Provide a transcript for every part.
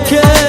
অনেক সুখে কোন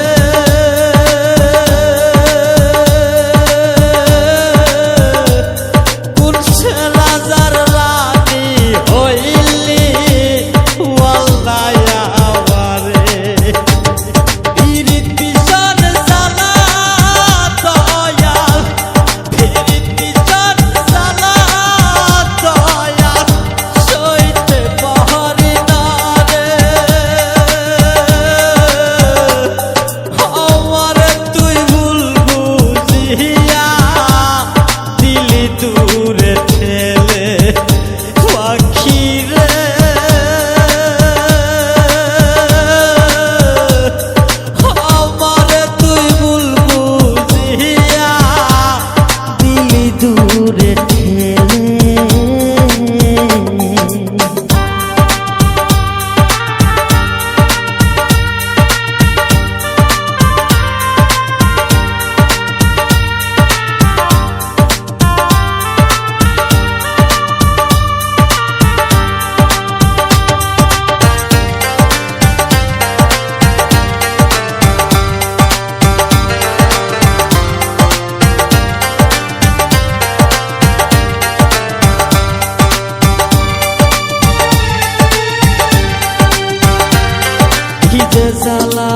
যে জ্বালা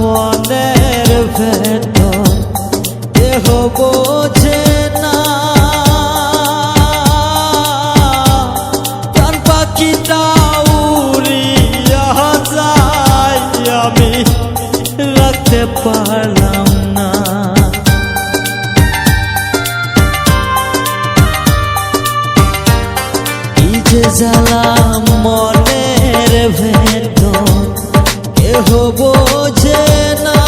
মনের ভেতর, দেহ বোঝে না। প্রাণ পাখিটা উড়িয়া যায়, আমি রাখতে পারলাম না। হব যে না।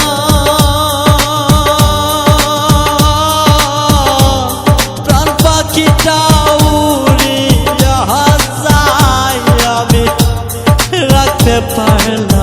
প্রাণ পাখিটা উড়িয়া যায় আমি রাখতে পারলাম